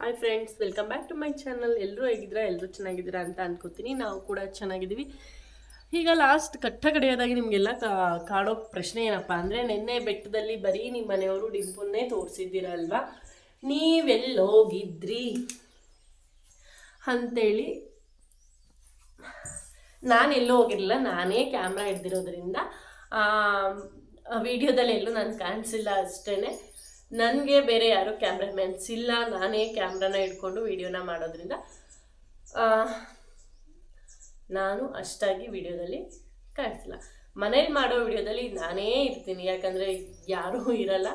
Hi friends welcome back to my channel ಎಲ್ಲರೂ ಹೇಗಿದ್ದೀರಾ ಎಲ್ಲರೂ ಚೆನ್ನಾಗಿದ್ದೀರಾ ಅಂತ ಅನ್ಕೋತೀನಿ ನಾವು ಕೂಡ ಚೆನ್ನಾಗಿದ್ದೀವಿ ಈಗ ಲಾಸ್ಟ್ ಕಟ್ಟ ಕಡೆಯದಾಗಿ ನಿಮಗೆಲ್ಲ ಕಾಡೋ ಪ್ರಶ್ನೆ ಏನಪ್ಪ ಅಂದರೆ ನಿನ್ನೆ ಬೆಟ್ಟದಲ್ಲಿ ಬರೀ ನಿಮ್ಮ ಮನೆಯವರು ಡಿಂಪುನ್ನೇ ತೋರಿಸಿದ್ದೀರಲ್ವಾ ನೀವೆಲ್ಲೋಗಿದ್ರಿ ಅಂಥೇಳಿ ನಾನು ಎಲ್ಲೂ ಹೋಗಿರಲಿಲ್ಲ ನಾನೇ ಕ್ಯಾಮ್ರಾ ಹಿಡ್ದಿರೋದ್ರಿಂದ ವಿಡಿಯೋದಲ್ಲಿ ಎಲ್ಲೂ ನಾನು ಕಾಣಿಸಿಲ್ಲ ಅಷ್ಟೇ ನನಗೆ ಬೇರೆ ಯಾರು ಕ್ಯಾಮ್ರಾಮ್ಯಾನ್ಸ್ ಇಲ್ಲ. ನಾನೇ ಕ್ಯಾಮ್ರಾನ ಇಟ್ಕೊಂಡು ವೀಡಿಯೋನ ಮಾಡೋದ್ರಿಂದ ನಾನು ಅಷ್ಟಾಗಿ ವಿಡಿಯೋದಲ್ಲಿ ಕಾಣಿಸಿಲ್ಲ ಮನೇಲಿ ಮಾಡೋ ವಿಡಿಯೋದಲ್ಲಿ ನಾನೇ ಇರ್ತೀನಿ. ಯಾಕಂದರೆ ಯಾರೂ ಇರಲ್ಲ.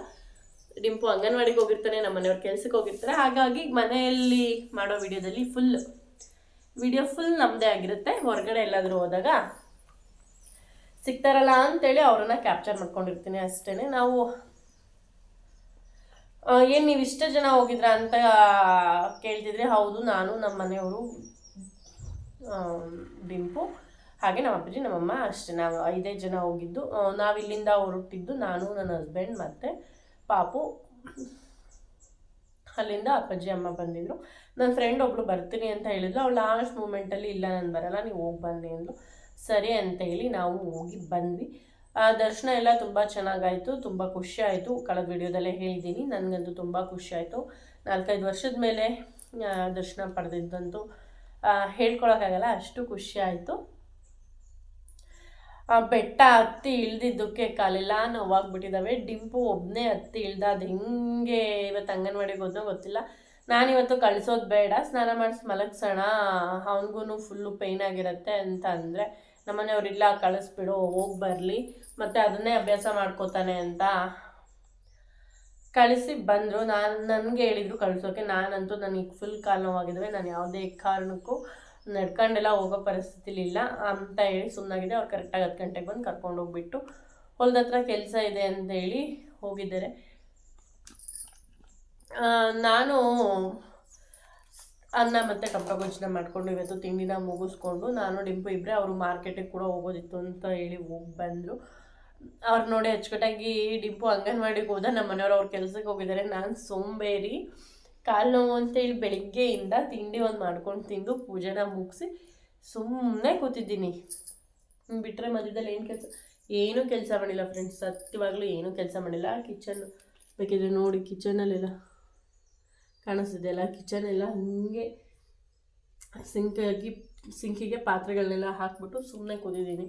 ಡಿಂಪು ಅಂಗನವಾಡಿಗೆ ಹೋಗಿರ್ತಾನೆ ನಮ್ಮ ಮನೆಯವ್ರ ಕೆಲಸಕ್ಕೆ ಹೋಗಿರ್ತಾರೆ. ಹಾಗಾಗಿ ಮನೆಯಲ್ಲಿ ಮಾಡೋ ವಿಡಿಯೋದಲ್ಲಿ ಫುಲ್ ವಿಡಿಯೋ ಫುಲ್ ನಮ್ಮದೇ ಆಗಿರುತ್ತೆ. ಹೊರಗಡೆ ಎಲ್ಲಾದರೂ ಹೋದಾಗ ಸಿಗ್ತಾರಲ್ಲ ಅಂತೇಳಿ ಅವರನ್ನು ಕ್ಯಾಪ್ಚರ್ ಮಾಡ್ಕೊಂಡಿರ್ತೀನಿ ಅಷ್ಟೇ ನಾವು ಏನು ನೀವು ಇಷ್ಟು ಜನ ಹೋಗಿದ್ರ ಅಂತ ಕೇಳ್ತಿದ್ರೆ, ಹೌದು, ನಾನು ನಮ್ಮ ಮನೆಯವರು ಡಿಂಪು, ಹಾಗೆ ನಮ್ಮ ಅಪ್ಪಾಜಿ ನಮ್ಮಮ್ಮ ಅಷ್ಟೇ. ನಾವು ಐದೇ ಜನ ಹೋಗಿದ್ದು. ನಾವು ಇಲ್ಲಿಂದ ಹೊರಟಿದ್ದು ನಾನು, ನನ್ನ ಹಸ್ಬೆಂಡ್ ಮತ್ತು ಪಾಪು. ಅಲ್ಲಿಂದ ಅಪ್ಪಾಜಿ, ಅಮ್ಮ ಬಂದಿದ್ದರು ನನ್ನ ಫ್ರೆಂಡ್ ಒಬ್ಳು ಬರ್ತೀನಿ ಅಂತ ಹೇಳಿದ್ಲು. ಅವಳು ಲಾಸ್ಟ್ ಮೂಮೆಂಟಲ್ಲಿ ಇಲ್ಲ, ನಾನು ಬರಲ್ಲ, ನೀವು ಹೋಗಿ ಬನ್ನಿ ಅಂದ್ಲು. ಸರಿ ಅಂತ ಹೇಳಿ ನಾವು ಹೋಗಿ ಬಂದ್ವಿ. ದರ್ಶನ ಎಲ್ಲ ತುಂಬ ಚೆನ್ನಾಗಾಯಿತು, ತುಂಬ ಖುಷಿ ಆಯಿತು ಕಳೆದ ವಿಡಿಯೋದಲ್ಲೇ ಹೇಳಿದ್ದೀನಿ, ನನಗಂತೂ ತುಂಬ ಖುಷಿ ಆಯಿತು ನಾಲ್ಕೈದು ವರ್ಷದ ಮೇಲೆ ದರ್ಶನ ಪಡೆದಿದ್ದಂತೂ ಹೇಳ್ಕೊಳಕ್ಕಾಗಲ್ಲ ಅಷ್ಟು ಖುಷಿ ಆಯಿತು ಬೆಟ್ಟ ಹತ್ತಿ ಇಳ್ದಿದ್ದಕ್ಕೆ ಕಾಲೆಲ್ಲ ನೋವಾಗ್ಬಿಟ್ಟಿದ್ದಾವೆ ಡಿಂಪು ಒಬ್ಬನೇ ಹತ್ತಿ ಇಳ್ದ ಅದು ಹೆಂಗೆ ಇವತ್ತು ಅಂಗನವಾಡಿಗೆ ಹೋದ್ನೋ ಗೊತ್ತಿಲ್ಲ. ನಾನಿವತ್ತು ಕಳಿಸೋದು ಬೇಡ, ಸ್ನಾನ ಮಾಡಿಸಿ ಮಲಗ್ಸೋಣ ಅವನಿಗೂ ಫುಲ್ಲು ಪೇಯ್ನ್ ಆಗಿರುತ್ತೆ ಅಂತ ಅಂದರೆ ನಮ್ಮನೆಯವ್ರಿಲ್ಲ, ಕಳಿಸ್ಬಿಡು, ಹೋಗಿ ಬರಲಿ. ಮತ್ತು ಅದನ್ನೇ ಅಭ್ಯಾಸ ಮಾಡ್ಕೋತಾನೆ ಅಂತ ಕಳಿಸಿ ಬಂದರು. ನಾನು, ನನಗೆ ಹೇಳಿದರು ಕಳಿಸೋಕೆ. ನಾನಂತೂ ನನಗೆ ಫುಲ್ ಕಾಲು ನೋವಾಗಿದ್ದಾವೆ ನಾನು ಯಾವುದೇ ಕಾರಣಕ್ಕೂ ನಡ್ಕೊಂಡೆಲ್ಲ ಹೋಗೋ ಪರಿಸ್ಥಿತಿಲಿಲ್ಲ. ಅಂತ ಹೇಳಿ ಸುಮ್ಮನಾಗಿದೆ ಅವ್ರು ಕರೆಕ್ಟಾಗಿ ಹತ್ತು ಗಂಟೆಗೆ ಬಂದು ಕರ್ಕೊಂಡು ಹೋಗ್ಬಿಟ್ಟು ಹೊಲ್ದ ಹತ್ರ ಕೆಲಸ ಇದೆ ಅಂತ ಹೇಳಿ ಹೋಗಿದ್ದಾರೆ. ನಾನು ಅನ್ನ ಮತ್ತು ಕಪ್ಪಗೊಂಚನ ಮಾಡಿಕೊಂಡು ಇವತ್ತು ತಿಂಡಿನ ಮುಗಿಸ್ಕೊಂಡು ನಾನು ಡಿಂಪು ಇಬ್ಬರೇ ಅವರು ಮಾರ್ಕೆಟಿಗೆ ಕೂಡ ಹೋಗೋದಿತ್ತು ಅಂತ ಹೇಳಿ ಹೋಗಿ ಬಂದರು. ಅವ್ರು ನೋಡಿ ಅಚ್ಚುಕಟ್ಟಾಗಿ ಡಿಂಪು ಅಂಗನವಾಡಿಗೆ ಹೋದ ನಮ್ಮ ಮನೆಯವ್ರು ಅವ್ರ ಕೆಲಸಕ್ಕೆ ಹೋಗಿದ್ದಾರೆ ನಾನು ಸೋಂಬೇರಿ, ಕಾಲು ನೋವು ಅಂತೇಳಿ ಬೆಳಿಗ್ಗೆಯಿಂದ ತಿಂಡಿ ಒಂದು ಮಾಡ್ಕೊಂಡು ತಿಂದು ಪೂಜೆನ ಮುಗಿಸಿ ಸುಮ್ಮನೆ ಕೂತಿದ್ದೀನಿ. ಬಿಟ್ಟರೆ ಮಧ್ಯದಲ್ಲಿ ಏನು ಕೆಲಸ? ಏನೂ ಕೆಲಸ ಮಾಡಿಲ್ಲ ಫ್ರೆಂಡ್ಸ್ ಸತ್ಯವಾಗಲೂ ಏನೂ ಕೆಲಸ ಮಾಡಿಲ್ಲ. ಕಿಚನ್ ಬೇಕಿದ್ರೆ ನೋಡಿ ಕಿಚನಲ್ಲೆಲ್ಲ ಕಾಣಿಸ್ತಿದೆಯಲ್ಲ ಕಿಚನ್ ಎಲ್ಲ ಹಿಂಗೆ ಸಿಂಕಾಗಿ ಸಿಂಕಿಗೆ ಪಾತ್ರೆಗಳನ್ನೆಲ್ಲ ಹಾಕ್ಬಿಟ್ಟು ಸುಮ್ಮನೆ ಕೂತಿದ್ದೀನಿ.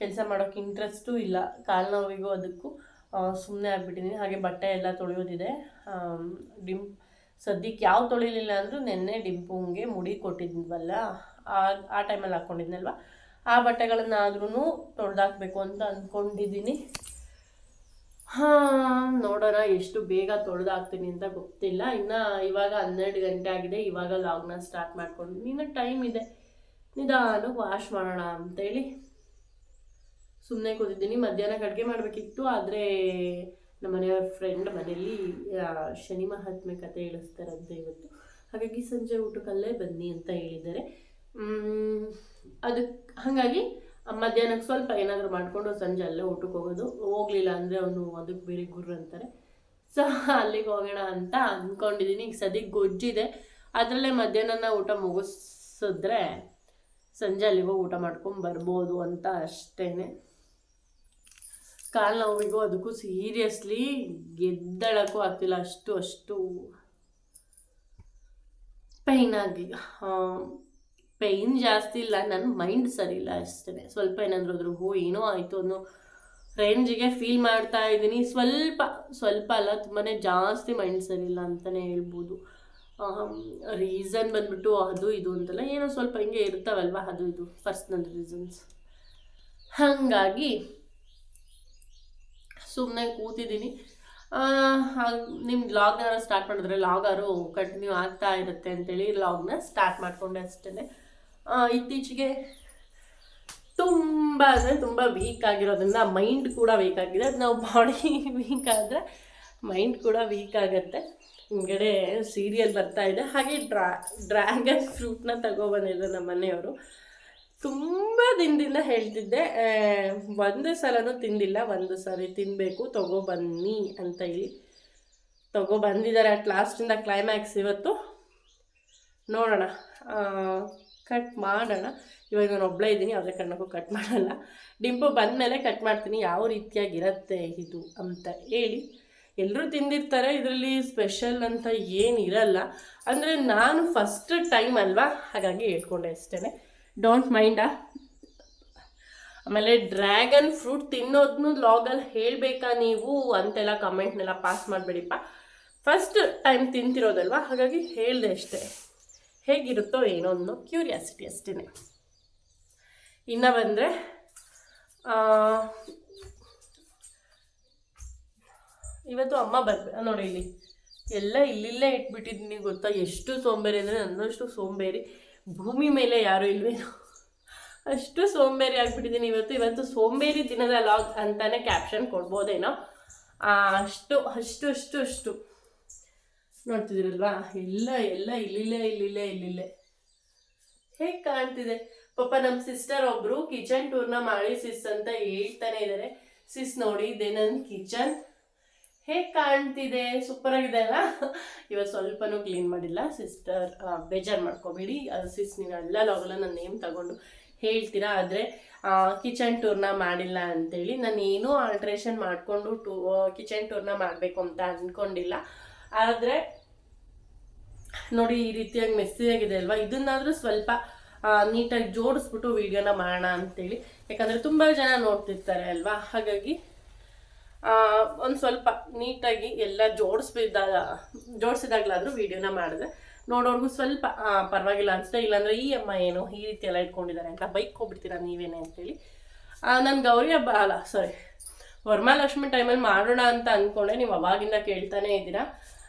ಕೆಲಸ ಮಾಡೋಕ್ಕೆ ಇಂಟ್ರೆಸ್ಟೂ ಇಲ್ಲ. ಕಾಲು ನೋವಿಗೂ ಅದಕ್ಕೂ ಸುಮ್ಮನೆ ಆಗಿಬಿಟ್ಟಿದ್ದೀನಿ. ಹಾಗೆ ಬಟ್ಟೆ ಎಲ್ಲ ತೊಳೆಯೋದಿದೆ. ಡಿಮ್, ಸದ್ಯಕ್ಕೆ ಯಾವ ತೊಳಿಲಿಲ್ಲ ಅಂದರೂ ನೆನ್ನೆ ಡಿಂಪುಂಗೆ ಮುಡಿ ಕೊಟ್ಟಿದ್ವಲ್ಲ, ಆ ಆ ಟೈಮಲ್ಲಿ ಹಾಕ್ಕೊಂಡಿದ್ನಲ್ವ ಆ ಬಟ್ಟೆಗಳನ್ನಾದ್ರೂ ತೊಳೆದಾಕ್ಬೇಕು ಅಂತ ಅಂದ್ಕೊಂಡಿದ್ದೀನಿ ಹಾಂ, ನೋಡೋಣ, ಎಷ್ಟು ಬೇಗ ತೊಳೆದಾಗ್ತೀನಿ ಅಂತ ಗೊತ್ತಿಲ್ಲ. ಇನ್ನು ಇವಾಗ ಹನ್ನೆರಡು ಗಂಟೆ ಆಗಿದೆ. ಇವಾಗ ಲಾಗ್ನ ಸ್ಟಾರ್ಟ್ ಮಾಡ್ಕೊಂಡು ಇನ್ನು ಟೈಮ್ ಇದೆ. ನಿಧಾನ ವಾಶ್ ಮಾಡೋಣ ಅಂತೇಳಿ ಸುಮ್ಮನೆ ಕೂತಿದ್ದೀನಿ. ಮಧ್ಯಾಹ್ನ ಅಡುಗೆ ಮಾಡಬೇಕಿತ್ತು. ಆದರೆ ನಮ್ಮ ಮನೆಯ ಫ್ರೆಂಡ್ ಮನೆಯಲ್ಲಿ ಶನಿ ಮಹಾತ್ಮೆ ಕತೆ ಹೇಳಿಸ್ತಾರಂತೆ ಇವತ್ತು. ಹಾಗಾಗಿ ಸಂಜೆ ಊಟಕ್ಕಲ್ಲೇ ಬನ್ನಿ ಅಂತ ಹೇಳಿದ್ದಾರೆ. ಅದಕ್ಕೆ ಹಾಗಾಗಿ ಮಧ್ಯಾಹ್ನಕ್ಕೆ ಸ್ವಲ್ಪ ಏನಾದರೂ ಮಾಡಿಕೊಂಡು ಸಂಜೆ ಅಲ್ಲೇ ಊಟಕ್ಕೆ ಹೋಗೋದು. ಹೋಗಲಿಲ್ಲ ಅಂದರೆ ಅವನು ಅದಕ್ಕೆ ಬೇರೆ ಗುರು ಅಂತಾರೆ. ಸೊ ಅಲ್ಲಿಗೆ ಹೋಗೋಣ ಅಂತ ಅಂದ್ಕೊಂಡಿದ್ದೀನಿ ಈಗ ಸದ್ಯಕ್ಕೆ ಗೊಜ್ಜಿದೆ. ಅದರಲ್ಲೇ ಮಧ್ಯಾಹ್ನ ಊಟ ಮುಗಿಸಿದ್ರೆ ಸಂಜೆ ಅಲ್ಲಿಗೆ ಊಟ ಮಾಡ್ಕೊಂಡು ಬರ್ಬೋದು ಅಂತ ಅಷ್ಟೇ ಕಾಲು ನೋವಿಗೂ ಅದಕ್ಕೂ ಸೀರಿಯಸ್ಲಿ ಗೆದ್ದಳಕ್ಕೂ ಆಗ್ತಿಲ್ಲ. ಅಷ್ಟು ಅಷ್ಟು ಪೈನ್ ಪೈನ್ ಜಾಸ್ತಿ ಇಲ್ಲ ನನ್ನ ಮೈಂಡ್ ಸರಿ ಇಲ್ಲ ಅಷ್ಟೇ ಸ್ವಲ್ಪ ಏನಾದರೂ ಅದ್ರ ಹೋ ಏನೋ ಆಯಿತು ಅನ್ನೋ ರೇಂಜಿಗೆ ಫೀಲ್ ಮಾಡ್ತಾ ಇದ್ದೀನಿ. ಸ್ವಲ್ಪ ಸ್ವಲ್ಪ ಅಲ್ಲ ತುಂಬಾ ಜಾಸ್ತಿ ಮೈಂಡ್ ಸರಿ ಇಲ್ಲ ಅಂತಲೇ ಹೇಳ್ಬೋದು. ರೀಸನ್ ಬಂದ್ಬಿಟ್ಟು ಅದು ಇದು ಅಂತಲ್ಲ ಏನೋ ಸ್ವಲ್ಪ ಹಿಂಗೆ ಇರ್ತಾವಲ್ವ, ಅದು ಇದು ಪರ್ಸ್ನಲ್ ರೀಸನ್ಸ್ ಹಾಗಾಗಿ ಸುಮ್ಮನೆ ಕೂತಿದ್ದೀನಿ. ನಿಮ್ಮ ಲಾಗ್ನ ಸ್ಟಾರ್ಟ್ ಮಾಡಿದ್ರೆ ಲಾಗಾರು ಕಂಟಿನ್ಯೂ ಆಗ್ತಾ ಇರುತ್ತೆ ಅಂತೇಳಿ ಲಾಗ್ನ ಸ್ಟಾರ್ಟ್ ಮಾಡಿಕೊಂಡೆ ಅಷ್ಟೇ ಇತ್ತೀಚೆಗೆ ತುಂಬ, ಅಂದರೆ ತುಂಬ ವೀಕ್ ಆಗಿರೋದ್ರಿಂದ ಮೈಂಡ್ ಕೂಡ ವೀಕ್ ಆಗಿದೆ. ಅದು ನಾವು ಬಾಡಿ ವೀಕ್ ಆದರೆ ಮೈಂಡ್ ಕೂಡ ವೀಕ್ ಆಗುತ್ತೆ. ಹಿಂಗಡೆ ಸೀರಿಯಲ್ ಬರ್ತಾ ಇದೆ. ಹಾಗೆ ಡ್ರಾ ಡ್ರ್ಯಾಗನ್ ಫ್ರೂಟ್ನ ತಗೊಬಂದಿದ್ರು ನಮ್ಮ ಮನೆಯವರು. ತುಂಬ ದಿನದಿಂದ ಹೇಳ್ತಿದ್ದೆ ಒಂದು ಸಲನೂ ತಿಂದಿಲ್ಲ, ಒಂದು ಸಾರಿ ತಿನ್ನಬೇಕು ತಗೊಬನ್ನಿ ಅಂತ ಹೇಳಿ. ತಗೊಬಂದಿದ್ದಾರೆ ಅಟ್ ಲಾಸ್ಟಿಂದ ಕ್ಲೈಮ್ಯಾಕ್ಸ್ ಇವತ್ತು. ನೋಡೋಣ. ಕಟ್ ಮಾಡೋಣ. ಇವಾಗ ನಾನು ಒಬ್ಬಳೇ ಇದ್ದೀನಿ ಯಾವುದೇ ಕಾರಣಕ್ಕೂ ಕಟ್ ಮಾಡಲ್ಲ. ಡಿಂಪು ಬಂದಮೇಲೆ ಕಟ್ ಮಾಡ್ತೀನಿ, ಯಾವ ರೀತಿಯಾಗಿರತ್ತೆ ಇದು ಅಂತ ಹೇಳಿ. ಎಲ್ಲರೂ ತಿಂದಿರ್ತಾರೆ, ಇದರಲ್ಲಿ ಸ್ಪೆಷಲ್ ಅಂತ ಏನಿರಲ್ಲ ಅಂದರೆ ನಾನು ಫಸ್ಟ್ ಟೈಮ್ ಅಲ್ವಾ? ಹಾಗಾಗಿ ಹೇಳ್ಕೊಂಡೆ ಅಷ್ಟೇ ಡೋಂಟ್ ಮೈಂಡಾ ಆಮೇಲೆ ಡ್ರ್ಯಾಗನ್ ಫ್ರೂಟ್ ತಿನ್ನೋದನ್ನು ಲಾಗಲ್ಲಿ ಹೇಳಬೇಕಾ ನೀವು ಅಂತೆಲ್ಲ ಕಮೆಂಟ್ನೆಲ್ಲ ಪಾಸ್ ಮಾಡಬೇಡಿಪ್ಪ. ಫಸ್ಟ್ ಟೈಮ್ ತಿಂತಿರೋದಲ್ವ? ಹಾಗಾಗಿ ಹೇಳಿದೆ ಅಷ್ಟೇ. ಹೇಗಿರುತ್ತೋ ಏನೋ ಅನ್ನೋ ಕ್ಯೂರಿಯಾಸಿಟಿ ಅಷ್ಟೇ. ಇನ್ನು ಬಂದರೆ ಇವತ್ತು ಅಮ್ಮ ಬರ್ಬೇ ನೋಡಿ ಇಲ್ಲಿ. ಎಲ್ಲ ಇಲ್ಲಿಲ್ಲೇ ಇಟ್ಬಿಟ್ಟಿದ್ದೀನಿ ಗೊತ್ತಾ? ಎಷ್ಟು ಸೋಂಬೇರಿ ಅಂದರೆ ನನ್ನಷ್ಟು ಸೋಂಬೇರಿ. ಭೂಮಿ ಮೇಲೆ ಯಾರೂ ಇಲ್ವೇನೋ. ಅಷ್ಟು ಸೋಂಬೇರಿ ಆಗಿಬಿಟ್ಟಿದ್ದೀನಿ ಇವತ್ತು. ಇವತ್ತು ಸೋಂಬೇರಿ ದಿನದ ಲಾಗ್ ಅಂತಲೇ ಕ್ಯಾಪ್ಷನ್ ಕೊಡ್ಬೋದೇನೋ? ಅಷ್ಟು ಅಷ್ಟು ಅಷ್ಟು ಅಷ್ಟು. ನೋಡ್ತಿದ್ದೀರಲ್ವಾ? ಎಲ್ಲ ಎಲ್ಲ ಇಲ್ಲಿಲ್ಲೇ ಇಲ್ಲಿಲ್ಲೇ ಇಲ್ಲಿಲ್ಲೇ. ಹೇಗೆ ಕಾಣ್ತಿದೆ? ಪಾಪ ನಮ್ಮ ಸಿಸ್ಟರ್ ಒಬ್ರು ಕಿಚನ್ ಟೂರ್ನ ಮಾಡಿ ಸಿಸ್ ಅಂತ ಹೇಳ್ತಾನೆ ಇದ್ದಾರೆ ಸಿಸ್ ನೋಡಿ, ಇದೆ ನನ್ನ ಕಿಚನ್ ಹೇಗೆ ಕಾಣ್ತಿದೆ? ಸೂಪರ್ ಆಗಿದೆ ಅಲ್ಲ? ಇವತ್ತು ಸ್ವಲ್ಪನೂ ಕ್ಲೀನ್ ಮಾಡಿಲ್ಲ. ಸಿಸ್ಟರ್ ಬೇಜಾರು ಮಾಡ್ಕೋಬೇಡಿ. ಸಿಸ್ ನೀವು ಎಲ್ಲ ಲಾಗಲ್ಲ ನನ್ನ ನೇಮ್ ತಗೊಂಡು ಹೇಳ್ತೀರಾ? ಆದರೆ ಕಿಚನ್ ಟೂರ್ನ ಮಾಡಿಲ್ಲ ಅಂತೇಳಿ ನಾನು ಏನೂ ಆಲ್ಟ್ರೇಷನ್ ಮಾಡಿಕೊಂಡು ಟೂ ಕಿಚನ್ ಟೂರ್ನ ಮಾಡಬೇಕು ಅಂತ ಅಂದ್ಕೊಂಡಿಲ್ಲ ಆದರೆ ನೋಡಿ ಈ ರೀತಿಯಾಗಿ ಮೆಸ್ಸಿಯಾಗಿದೆ ಅಲ್ವಾ? ಇದನ್ನಾದರೂ ಸ್ವಲ್ಪ ನೀಟಾಗಿ ಜೋಡಿಸ್ಬಿಟ್ಟು ವೀಡಿಯೋನ ಮಾಡೋಣ ಅಂತೇಳಿ. ಯಾಕಂದರೆ ತುಂಬ ಜನ ನೋಡ್ತಿರ್ತಾರೆ ಅಲ್ವಾ? ಹಾಗಾಗಿ ಒಂದು ಸ್ವಲ್ಪ ನೀಟಾಗಿ ಎಲ್ಲ ಜೋಡಿಸ್ಬಿದ್ದಾಗ ಜೋಡಿಸಿದಾಗಲಾದರೂ ವಿಡಿಯೋನ ಮಾಡಿದೆ ನೋಡೋರ್ಗು ಸ್ವಲ್ಪ ಪರವಾಗಿಲ್ಲ ಅನಿಸ್ತಾ ಇಲ್ಲಾಂದರೆ ಈ ಅಮ್ಮ ಏನು ಈ ರೀತಿ ಎಲ್ಲ ಇಟ್ಕೊಂಡಿದ್ದಾರೆ ಅಂತ ಬೈಕ್ ಹೋಗ್ಬಿಡ್ತೀರಾ ನೀವೇನೆ ಅಂತೇಳಿ. ನಾನು ಗೌರಿ ಹಬ್ಬ, ಅಲ್ಲ ಸಾರಿ ವರಮಹಾಲಕ್ಷ್ಮಿ ಟೈಮಲ್ಲಿ ಮಾಡೋಣ ಅಂತ ಅಂದ್ಕೊಂಡೆ ನೀವು ಅವಾಗಿಂದ ಕೇಳ್ತಾನೆ ಇದ್ದೀರಾ.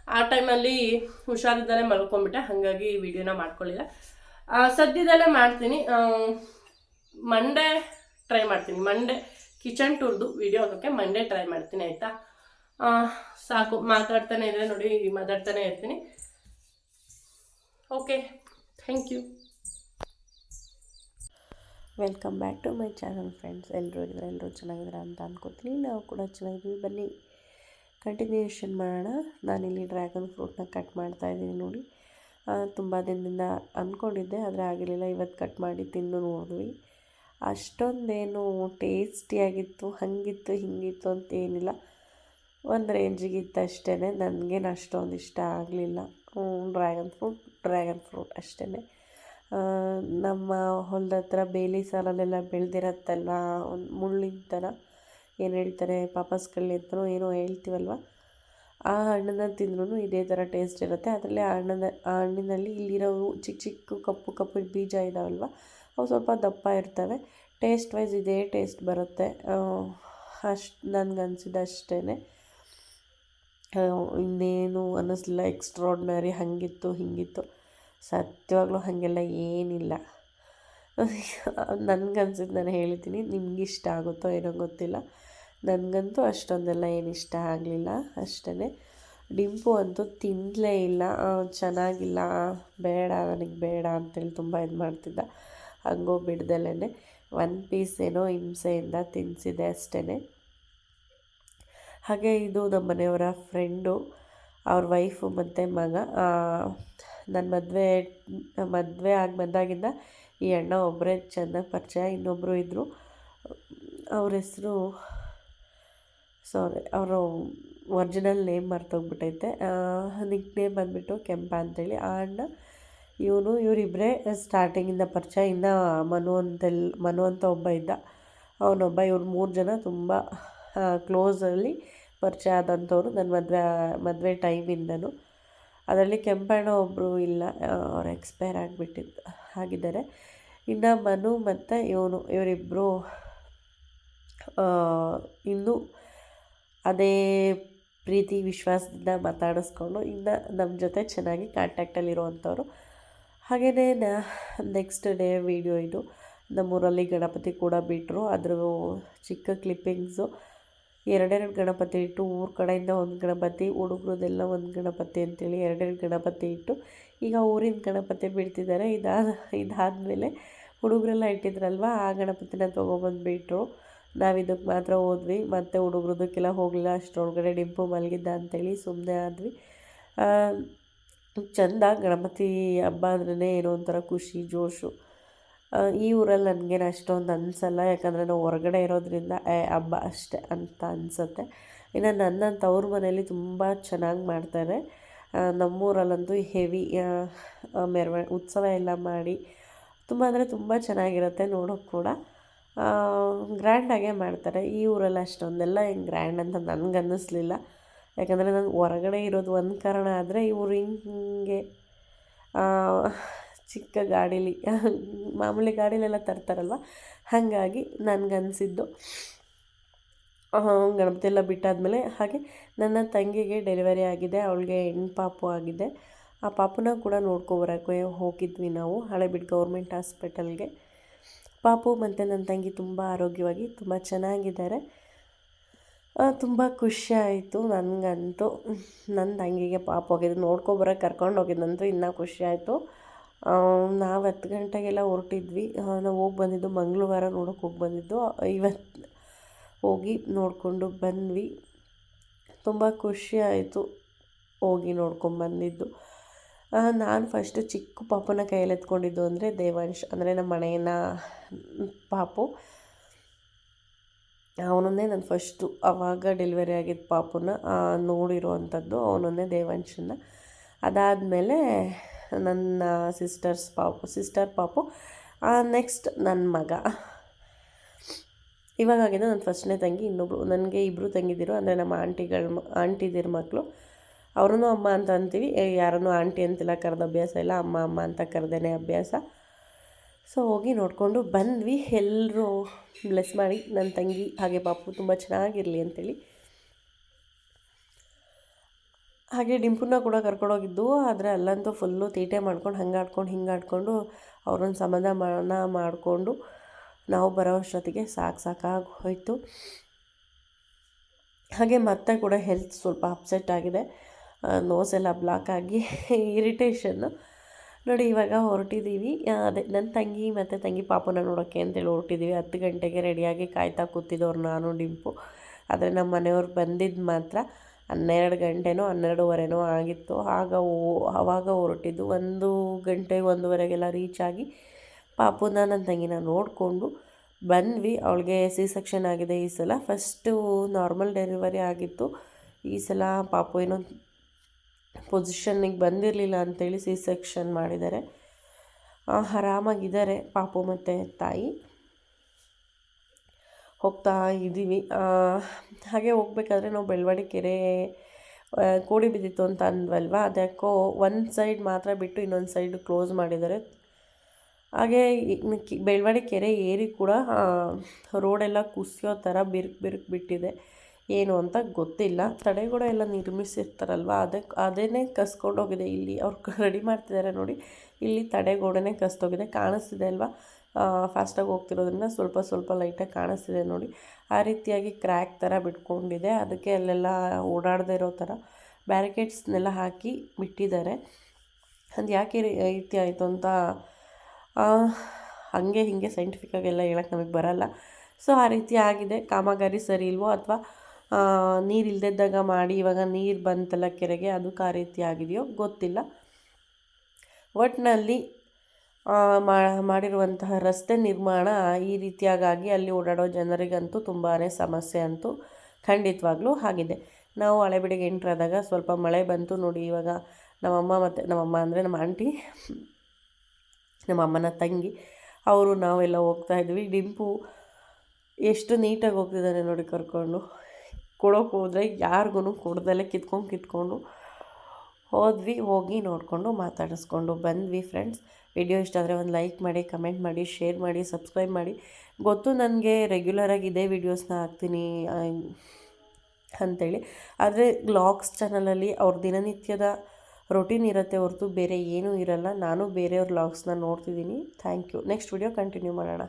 ಆ ಟೈಮಲ್ಲಿ ಹುಷಾರಿದ್ದಲ್ಲೇ ಮಲ್ಕೊಂಡ್ಬಿಟ್ಟೆ ಹಾಗಾಗಿ ವಿಡಿಯೋನ ಮಾಡ್ಕೊಳ್ಳಿಲ್ಲ. ಸದ್ಯದಲ್ಲೇ ಮಾಡ್ತೀನಿ. ಮಂಡೇ ಟ್ರೈ ಮಾಡ್ತೀನಿ. ಮಂಡೇ ಕಿಚನ್ ಟೂರ್ದು ವಿಡಿಯೋ ಹಾಕೋಕ್ಕೆ ಮಂಡೇ ಟ್ರೈ ಮಾಡ್ತೀನಿ, ಆಯಿತಾ? ಸಾಕು. ಮಾತಾಡ್ತಾನೆ ಇದ್ರೆ ನೋಡಿ, ಮಾತಾಡ್ತಾನೆ ಇರ್ತೀನಿ. Okay thank you welcome back to my channel friends ಎಲ್ಲರೂ ಇದ್ದಾರೆ ಎಲ್ಲರೂ ಚೆನ್ನಾಗಿದ್ದಾರೆ ಅಂತ ಅನ್ಕೋತೀನಿ. ನಾವು ಕೂಡ ಚೆನ್ನಾಗಿದ್ದೀವಿ. ಬನ್ನಿ. ಕಂಟಿನ್ಯೂಷನ್ ಮಾಡೋಣ. ನಾನಿಲ್ಲಿ ಡ್ರ್ಯಾಗನ್ ಫ್ರೂಟ್ನ ಕಟ್ ಮಾಡ್ತಾ ಇದ್ದೀನಿ ನೋಡಿ. ತುಂಬ ದಿನದಿಂದ ಅಂದ್ಕೊಂಡಿದ್ದೆ ಆದರೆ ಆಗಿರಲಿಲ್ಲ. ಇವತ್ತು ಕಟ್ ಮಾಡಿ ತಿಂದು ನೋಡಿದ್ವಿ. ಅಷ್ಟೊಂದೇನು ಟೇಸ್ಟಿಯಾಗಿತ್ತು ಹಾಗಿತ್ತು, ಹಿಂಗಿತ್ತು ಅಂತ ಏನಿಲ್ಲ. ಒಂದು ರೇಂಜಿಗಿತ್ತು ಅಷ್ಟೇ ನನಗೇನು ಅಷ್ಟೊಂದು ಇಷ್ಟ ಆಗಲಿಲ್ಲ. ಡ್ರ್ಯಾಗನ್ ಫ್ರೂಟ್ ಡ್ರ್ಯಾಗನ್ ಫ್ರೂಟ್ ಅಷ್ಟೇ ನಮ್ಮ ಹೊಲದ ಹತ್ರ ಬೇಲಿ ಸಾಲಲ್ಲೆಲ್ಲ ಬೆಳೆದಿರತ್ತಲ್ವ? ಒಂದು ಮುಳ್ಳಿನ ಥರ ಏನು ಹೇಳ್ತಾರೆ ಪಾಪಸ್ ಅಂತಲೂ ಅಂತಲೋ ಏನೋ ಹೇಳ್ತೀವಲ್ವ? ಆ ಹಣ್ಣನ್ನು ತಿಂದ್ರೂ ಇದೇ ಥರ ಟೇಸ್ಟ್ ಇರುತ್ತೆ. ಅದರಲ್ಲಿ ಆ ಹಣ್ಣನ್ನು, ಆ ಹಣ್ಣಿನಲ್ಲಿ ಇಲ್ಲಿರೋ ಚಿಕ್ಕ ಚಿಕ್ಕ ಕಪ್ಪು ಕಪ್ಪು ಬೀಜ ಇದಾವಲ್ವ? ಅವು ಸ್ವಲ್ಪ ದಪ್ಪ ಇರ್ತವೆ. ಟೇಸ್ಟ್ ವೈಸ್ ಇದೇ ಟೇಸ್ಟ್ ಬರುತ್ತೆ. ಅಷ್ಟು ನನಗನ್ಸಿದ್ದು ಅಷ್ಟೇ ಇನ್ನೇನು ಅನ್ನಿಸ್ಲಿಲ್ಲ ಎಕ್ಸ್ಟ್ರಾಡ್ನರಿ ಹಾಗಿತ್ತು, ಹೀಗಿತ್ತು. ಸತ್ಯವಾಗ್ಲೂ ಹಾಗೆಲ್ಲ ಏನಿಲ್ಲ. ನನಗನ್ಸಿದ್ದು ನಾನು ಹೇಳಿದ್ದೀನಿ ನಿಮ್ಗೆ ಇಷ್ಟ ಆಗುತ್ತೋ ಏನೋ ಗೊತ್ತಿಲ್ಲ. ನನಗಂತೂ ಅಷ್ಟೊಂದೆಲ್ಲ ಏನು ಇಷ್ಟ ಆಗಲಿಲ್ಲ ಅಷ್ಟೇ ಡಿಂಪು ಅಂತೂ ತಿನ್ನಲೇ ಇಲ್ಲ ಚೆನ್ನಾಗಿಲ್ಲ, ಬೇಡ, ನನಗೆ ಬೇಡ ಅಂತೇಳಿ ತುಂಬ ಇದು ಮಾಡ್ತಿದ್ದ. ಹಂಗೋ ಬಿಡ್ದಲೇ ಒನ್ ಪೀಸ್ ಏನೋ ಹಿಂಸೆಯಿಂದ ತಿನ್ನಿಸಿದೆ ಅಷ್ಟೇ ಹಾಗೆ ಇದು ನಮ್ಮ ಮನೆಯವರ ಫ್ರೆಂಡು ಅವ್ರ ವೈಫು ಮತ್ತು ಮಗ ನನ್ನ ಮದುವೆ ಮದುವೆ ಆಗಿ ಬಂದಾಗಿಂದ ಈ ಅಣ್ಣ ಒಬ್ಬರೇ ಚೆನ್ನಾಗಿ ಪರಿಚಯ ಇನ್ನೊಬ್ಬರು ಇದ್ದರು ಅವ್ರ ಹೆಸರು ಸಾರಿ ಅವರು ಒರಿಜಿನಲ್ ನೇಮ್ ಮರ್ತೋಗ್ಬಿಟ್ಟೈತೆ. ನಿಕ್ ನೇಮ್ ಬಂದುಬಿಟ್ಟು ಕೆಂಪ ಅಂತೇಳಿ. ಆ ಅಣ್ಣ, ಇವನು ಇವರಿಬ್ಬರೇ ಸ್ಟಾರ್ಟಿಂಗಿಂದ ಪರಿಚಯ. ಇನ್ನು ಮನು ಅಂತೆಲ್ಲ ಮನು ಅಂತ ಒಬ್ಬ ಇದ್ದ. ಅವನೊಬ್ಬ, ಇವ್ರು ಮೂರು ಜನ ತುಂಬ ಕ್ಲೋಸಲ್ಲಿ ಪರಿಚಯ ಆದಂಥವ್ರು ನನ್ನ ಮದುವೆ ಮದುವೆ ಟೈಮಿಂದನೂ ಅದರಲ್ಲಿ ಕೆಂಪಣ್ಣ ಒಬ್ಬರು ಇಲ್ಲ, ಅವ್ರು ಎಕ್ಸ್ಪೈರ್ ಆಗಿಬಿಟ್ಟಿದ್ದು. ಆಗಿದ್ದಾರೆ ಇನ್ನು ಮನು ಮತ್ತು ಇವನು ಇವರಿಬ್ಬರು ಇನ್ನೂ ಅದೇ ಪ್ರೀತಿ, ವಿಶ್ವಾಸದಿಂದ ಮಾತಾಡಿಸ್ಕೊಂಡು ಇನ್ನು ನಮ್ಮ ಜೊತೆ ಚೆನ್ನಾಗಿ ಕಾಂಟ್ಯಾಕ್ಟಲ್ಲಿರುವಂಥವ್ರು. ಹಾಗೆಯೇ ನೆಕ್ಸ್ಟ್ ಡೇ ವೀಡಿಯೋ ಇದು. ನಮ್ಮೂರಲ್ಲಿ ಗಣಪತಿ ಕೂಡ ಬಿಟ್ಟರು. ಅದ್ರ ಚಿಕ್ಕ ಕ್ಲಿಪ್ಪಿಂಗ್ಸು ಎರಡೆರಡು ಗಣಪತಿ ಇಟ್ಟು ಊರ ಕಡೆಯಿಂದ ಒಂದು ಗಣಪತಿ ಹುಡುಗ್ರದೆಲ್ಲ ಒಂದು ಗಣಪತಿ ಅಂತೇಳಿ ಎರಡೆರಡು ಗಣಪತಿ ಇಟ್ಟು ಈಗ ಊರಿನ ಗಣಪತಿ ಬಿಡ್ತಿದ್ದಾರೆ ಇದಾದ, ಇದಾದಮೇಲೆ ಹುಡುಗರೆಲ್ಲ ಇಟ್ಟಿದ್ರಲ್ವ, ಆ ಗಣಪತಿನ ತೊಗೊಬಂದುಬಿಟ್ರು. ನಾವು ಇದಕ್ಕೆ ಮಾತ್ರ ಹೋದ್ವಿ, ಮತ್ತು ಹುಡುಗ್ರದಕ್ಕೆಲ್ಲ ಹೋಗಲಿಲ್ಲ, ಅಷ್ಟರೊಳಗಡೆ ಡಿಂಪು ಮಲಗಿದ್ದ ಅಂತೇಳಿ ಸುಮ್ಮನೆ ಆದ್ವಿ. ಚಂದ, ಗಣಪತಿ ಹಬ್ಬ ಅಂದ್ರೇ ಏನೋ ಒಂಥರ ಖುಷಿ, ಜೋಶು. ಈ ಊರಲ್ಲಿ ನನಗೇನು ಅಷ್ಟೊಂದು ಅನಿಸಲ್ಲ. ಯಾಕಂದರೆ ನಾವು ಹೊರಗಡೆ ಇರೋದ್ರಿಂದ, ಏ ಹಬ್ಬ ಅಷ್ಟೇ ಅಂತ ಅನಿಸುತ್ತೆ. ಇನ್ನು ನನ್ನಂತ ಅವ್ರ ಮನೇಲಿ ತುಂಬ ಚೆನ್ನಾಗಿ ಮಾಡ್ತಾರೆ. ನಮ್ಮೂರಲ್ಲಂತೂ ಹೆವಿ ಮೆರವ ಉತ್ಸವ ಎಲ್ಲ ಮಾಡಿ ತುಂಬ, ಅಂದರೆ ತುಂಬ ಚೆನ್ನಾಗಿರುತ್ತೆ ನೋಡೋಕ್ಕೆ ಕೂಡ. ಗ್ರ್ಯಾಂಡಾಗೇ ಮಾಡ್ತಾರೆ. ಈ ಊರಲ್ಲಿ ಅಷ್ಟೊಂದೆಲ್ಲ ಹಿಂಗೆ ಗ್ರ್ಯಾಂಡ್ ಅಂತ ನನಗೆ ಅನ್ನಿಸ್ಲಿಲ್ಲ. ಯಾಕಂದರೆ ನಾನು ಹೊರಗಡೆ ಇರೋದು ಒಂದು ಕಾರಣ ಆದರೆ ಇವರು ಹಿಂಗೆ ಚಿಕ್ಕ ಗಾಡೀಲಿ, ಮಾಮೂಲಿ ಗಾಡೀಲೆಲ್ಲ ತರ್ತಾರಲ್ವ ಹಾಗಾಗಿ ನನಗನ್ಸಿದ್ದು. ಗಣಪತಿ ಎಲ್ಲ ಬಿಟ್ಟಾದಮೇಲೆ ಹಾಗೆ ನನ್ನ ತಂಗಿಗೆ ಡೆಲಿವರಿ ಆಗಿದೆ, ಅವಳಿಗೆ ಹೆಣ್ಣು ಪಾಪು ಆಗಿದೆ. ಆ ಪಾಪುನ ಕೂಡ ನೋಡ್ಕೊಬರೋಕ್ಕೆ ಹೋಗಿದ್ವಿ ನಾವು, ಹಳೆಬಿಡ್ ಗೌರ್ಮೆಂಟ್ ಹಾಸ್ಪಿಟಲ್ಗೆ. ಪಾಪು ಮತ್ತು ನನ್ನ ತಂಗಿ ತುಂಬ ಆರೋಗ್ಯವಾಗಿ ತುಂಬ ಚೆನ್ನಾಗಿದ್ದಾರೆ. ತುಂಬ ಖುಷಿ ಆಯಿತು ನನಗಂತೂ. ನನ್ನ ತಂಗಿಗೆ ಪಾಪ ಹೋಗಿದ್ದು ನೋಡ್ಕೊಬರೋಕೆ ಕರ್ಕೊಂಡು ಹೋಗಿದ್ದಂತೂ ಇನ್ನೂ ಖುಷಿ ಆಯಿತು. ನಾವು ಹತ್ತು ಗಂಟೆಗೆಲ್ಲ ಹೊರಟಿದ್ವಿ. ನಾವು ಹೋಗಿ ಬಂದಿದ್ದು ಮಂಗಳವಾರ ನೋಡೋಕೆ ಹೋಗಿ ಬಂದಿದ್ದು. ಇವತ್ತು ಹೋಗಿ ನೋಡಿಕೊಂಡು ಬಂದ್ವಿ. ತುಂಬ ಖುಷಿ ಆಯಿತು ಹೋಗಿ ನೋಡ್ಕೊಂಡು ಬಂದಿದ್ದು. ನಾನು ಫಸ್ಟು ಚಿಕ್ಕ ಪಾಪುನ ಕೈಯಲ್ಲಿ ಎತ್ಕೊಂಡಿದ್ದು ಅಂದರೆ ದೇವಾಂಶ್, ಅಂದರೆ ನಮ್ಮ ಮನೆಯನ್ನ, ಪಾಪು. ಅವನನ್ನೇ ನಾನು ಫಸ್ಟು ಆವಾಗ ಡೆಲಿವರಿ ಆಗಿದ್ದ ಪಾಪುನ ನೋಡಿರೋ ಅಂಥದ್ದು ಅವನನ್ನೇ ದೇವಾಂಶನ ಅದಾದಮೇಲೆ ನನ್ನ ಸಿಸ್ಟರ್ಸ್ ಪಾಪು ಸಿಸ್ಟರ್ ಪಾಪು ನೆಕ್ಸ್ಟ್ ನನ್ನ ಮಗ. ಇವಾಗಾಗಿದೆ ನನ್ನ ಫಸ್ಟ್ನೇ ತಂಗಿ, ಇನ್ನೊಬ್ಳು, ನನಗೆ ಇಬ್ಬರು ತಂಗಿದಿರು, ಅಂದರೆ ನಮ್ಮ ಆಂಟಿಗಳ ಆಂಟಿದಿರ ಮಕ್ಕಳು ಅವ್ರೂ ಅಮ್ಮ ಅಂತ ಅಂತೀವಿ. ಯಾರನ್ನು ಆಂಟಿ ಅಂತೆಲ್ಲ, ಕರೆದ ಅಭ್ಯಾಸ ಇಲ್ಲ, ಅಮ್ಮ ಅಮ್ಮ ಅಂತ ಕರೆದೇನೆ ಅಭ್ಯಾಸ. ಸೊ, ಹೋಗಿ ನೋಡಿಕೊಂಡು ಬಂದ್ವಿ. ಎಲ್ಲರೂ ಬ್ಲೆಸ್ ಮಾಡಿ ನನ್ನ ತಂಗಿ ಹಾಗೆ ಪಾಪು ತುಂಬ ಚೆನ್ನಾಗಿರಲಿ ಅಂತೇಳಿ. ಹಾಗೆ ಡಿಂಪುನ ಕೂಡ ಕರ್ಕೊಂಡೋಗಿದ್ದು, ಆದರೆ ಅಲ್ಲಂತೂ ಫುಲ್ಲು ತೀಟೆ ಮಾಡ್ಕೊಂಡು, ಹಂಗೆ ಆಡ್ಕೊಂಡು, ಹಿಂಗೆ ಆಡ್ಕೊಂಡು ಅವ್ರನ್ನ ಸಮಾಧಾನ ಮಾಡಿಕೊಂಡು ನಾವು ಬರೋ ಅಷ್ಟೊತ್ತಿಗೆ ಸಾಕು ಸಾಕಾಗಿ ಹೋಯಿತು. ಹಾಗೆ ಮತ್ತೆ ಕೂಡ ಹೆಲ್ತ್ ಸ್ವಲ್ಪ ಅಪ್ಸೆಟ್ ಆಗಿದೆ. ನೋಸ್ ಎಲ್ಲ ಬ್ಲಾಕ್ ಆಗಿ ಇರಿಟೇಷನ್ನು ನೋಡಿ, ಇವಾಗ ಹೊರಟಿದ್ದೀವಿ ಅದೇ ನನ್ನ ತಂಗಿ ಮತ್ತು ತಂಗಿ ಪಾಪನ ನೋಡೋಕ್ಕೆ ಅಂತೇಳಿ ಹೊರಟಿದ್ದೀವಿ ಹತ್ತು ಗಂಟೆಗೆ ರೆಡಿಯಾಗಿ ಕಾಯ್ತಾ ಕೂತಿದ್ದವ್ರು ನಾನು, ಡಿಂಪು. ಆದರೆ ನಮ್ಮ ಮನೆಯವ್ರು ಬಂದಿದ್ದು ಮಾತ್ರ ಹನ್ನೆರಡು ಗಂಟೆನೋ, ಹನ್ನೆರಡುವರೆನೋ ಆಗಿತ್ತು. ಆಗ ಓ ಆವಾಗ ಹೊರಟಿದ್ದು ಒಂದು ಗಂಟೆ, ಒಂದೂವರೆಗೆಲ್ಲ ರೀಚ್ ಆಗಿ ಪಾಪುನ ನನ್ನ ತಂಗಿನ ನೋಡಿಕೊಂಡು ಬಂದ್ವಿ. ಅವಳಿಗೆ ಸಿ ಸೆಕ್ಷನ್ ಆಗಿದೆ ಈ ಸಲ. ಫಸ್ಟು ನಾರ್ಮಲ್ ಡೆಲಿವರಿ ಆಗಿತ್ತು. ಈ ಸಲ ಪಾಪು ಏನೋ ಪೊಸಿಷನ್ನಿಗೆ ಬಂದಿರಲಿಲ್ಲ ಅಂಥೇಳಿ ಸಿ ಸೆಕ್ಷನ್ ಮಾಡಿದ್ದಾರೆ. ಆರಾಮಾಗಿದ್ದಾರೆ ಪಾಪು ಮತ್ತು ತಾಯಿ. ಹೋಗ್ತಾ ಇದ್ದೀವಿ. ಹಾಗೆ ಹೋಗ್ಬೇಕಾದ್ರೆ ನಾವು ಬೆಳವಾಡಿ ಕೆರೆ ಕೋಡಿ ಬಿದ್ದಿತ್ತು ಅಂತ ಅಂದ್ವಲ್ವ? ಅದ್ಯಾಕೋ ಒಂದು ಸೈಡ್ ಮಾತ್ರ ಬಿಟ್ಟು ಇನ್ನೊಂದು ಸೈಡ್ ಕ್ಲೋಸ್ ಮಾಡಿದ್ದಾರೆ. ಹಾಗೆ ಬೆಳವಾಡಿ ಕೆರೆ ಏರಿ ಕೂಡ ರೋಡೆಲ್ಲ ಕುಸಿಯೋ ಥರ ಬಿರುಕು ಬಿರುಕು ಬಿಟ್ಟಿದೆ. ಏನು ಅಂತ ಗೊತ್ತಿಲ್ಲ. ತಡೆಗೋಡೆ ಎಲ್ಲ ನಿರ್ಮಿಸಿರ್ತಾರಲ್ವ? ಅದಕ್ಕೆ ಅದೇ ಕಸ್ಕೊಂಡೋಗಿದೆ. ಇಲ್ಲಿ ಅವ್ರು ರೆಡಿ ಮಾಡ್ತಿದ್ದಾರೆ ನೋಡಿ. ಇಲ್ಲಿ ತಡೆಗೋಡೆನೇ ಕಸ್ತೋಗಿದೆ ಕಾಣಿಸ್ತಿದೆ ಅಲ್ವಾ? ಫಾಸ್ಟಾಗಿ ಹೋಗ್ತಿರೋದ್ರಿಂದ ಸ್ವಲ್ಪ ಸ್ವಲ್ಪ ಲೈಟಾಗಿ ಕಾಣಿಸ್ತಿದೆ ನೋಡಿ. ಆ ರೀತಿಯಾಗಿ ಕ್ರ್ಯಾಕ್ ಥರ ಬಿಟ್ಕೊಂಡಿದೆ. ಅದಕ್ಕೆ ಅಲ್ಲೆಲ್ಲ ಓಡಾಡದೇ ಇರೋ ಥರ ಬ್ಯಾರಿಕೇಡ್ಸ್ನೆಲ್ಲ ಹಾಕಿ ಬಿಟ್ಟಿದ್ದಾರೆ. ಅದು ಯಾಕೆ ರೀತಿ ಆಯಿತು ಅಂತ ಹಾಗೆ ಹೀಗೆ ಸೈಂಟಿಫಿಕ್ಕಾಗೆಲ್ಲ ಹೇಳಕ್ಕೆ ನಮಗೆ ಬರಲ್ಲ. ಸೊ, ಆ ರೀತಿ ಆಗಿದೆ. ಕಾಮಗಾರಿ ಸರಿ ಇಲ್ವೋ ಅಥವಾ ನೀರು ಇಲ್ಲದಿದ್ದಾಗ ಮಾಡಿ, ಇವಾಗ ನೀರು ಬಂತಲ್ಲ ಕೆರೆಗೆ, ಅದಕ್ಕೆ ಆ ರೀತಿ ಆಗಿದೆಯೋ ಗೊತ್ತಿಲ್ಲ. ಒಟ್ಟಿನಲ್ಲಿ ಮಾಡಿರುವಂತಹ ರಸ್ತೆ ನಿರ್ಮಾಣ ಈ ರೀತಿಯಾಗಿ ಅಲ್ಲಿ ಓಡಾಡೋ ಜನರಿಗಂತೂ ತುಂಬಾ ಸಮಸ್ಯೆ ಅಂತೂ ಖಂಡಿತವಾಗ್ಲೂ ಆಗಿದೆ. ನಾವು ಹಳೆಬೀಡಿಗೆ ಎಂಟ್ರಾದಾಗ ಸ್ವಲ್ಪ ಮಳೆ ಬಂತು ನೋಡಿ, ಇವಾಗ ನಮ್ಮಮ್ಮ ಮತ್ತು ನಮ್ಮಮ್ಮ ಅಂದರೆ ನಮ್ಮ ಆಂಟಿ ನಮ್ಮ ಅಮ್ಮನ ತಂಗಿ, ಅವರು ನಾವೆಲ್ಲ ಹೋಗ್ತಾ ಇದ್ವಿ. ಡಿಂಪು ಎಷ್ಟು ನೀಟಾಗಿ ಹೋಗ್ತಿದ್ದಾನೆ ನೋಡಿ ಕರ್ಕೊಂಡು. ಕೊಡೋಕೆ ಹೋದರೆ ಯಾರಿಗೂ ಕೊಡ್ದಲ್ಲೇ ಕಿತ್ಕೊಂಡು ಕಿತ್ಕೊಂಡು ಹೋದ್ವಿ, ಹೋಗಿ ನೋಡಿಕೊಂಡು ಮಾತಾಡಿಸ್ಕೊಂಡು ಬಂದ್ವಿ ಫ್ರೆಂಡ್ಸ್ ವಿಡಿಯೋ ಇಷ್ಟ ಆದರೆ ಒಂದು ಲೈಕ್ ಮಾಡಿ, ಕಮೆಂಟ್ ಮಾಡಿ, ಶೇರ್ ಮಾಡಿ, ಸಬ್ಸ್ಕ್ರೈಬ್ ಮಾಡಿ. ಗೊತ್ತು ನನಗೆ ರೆಗ್ಯುಲರಾಗಿ ಇದೇ ವಿಡಿಯೋಸ್ನ ಹಾಕ್ತೀನಿ ಅಂಥೇಳಿ ಆದರೆ ಬ್ಲಾಗ್ಸ್ ಚಾನಲಲ್ಲಿ ಅವ್ರ ದಿನನಿತ್ಯದ ರೊಟೀನ್ ಇರುತ್ತೆ ಹೊರತು ಬೇರೆ ಏನೂ ಇರಲ್ಲ. ನಾನು ಬೇರೆಯವ್ರ ವ್ಲಾಗ್ಸ್ನ ನೋಡ್ತಿದ್ದೀನಿ. Thank you next video continue ಮಾಡೋಣ.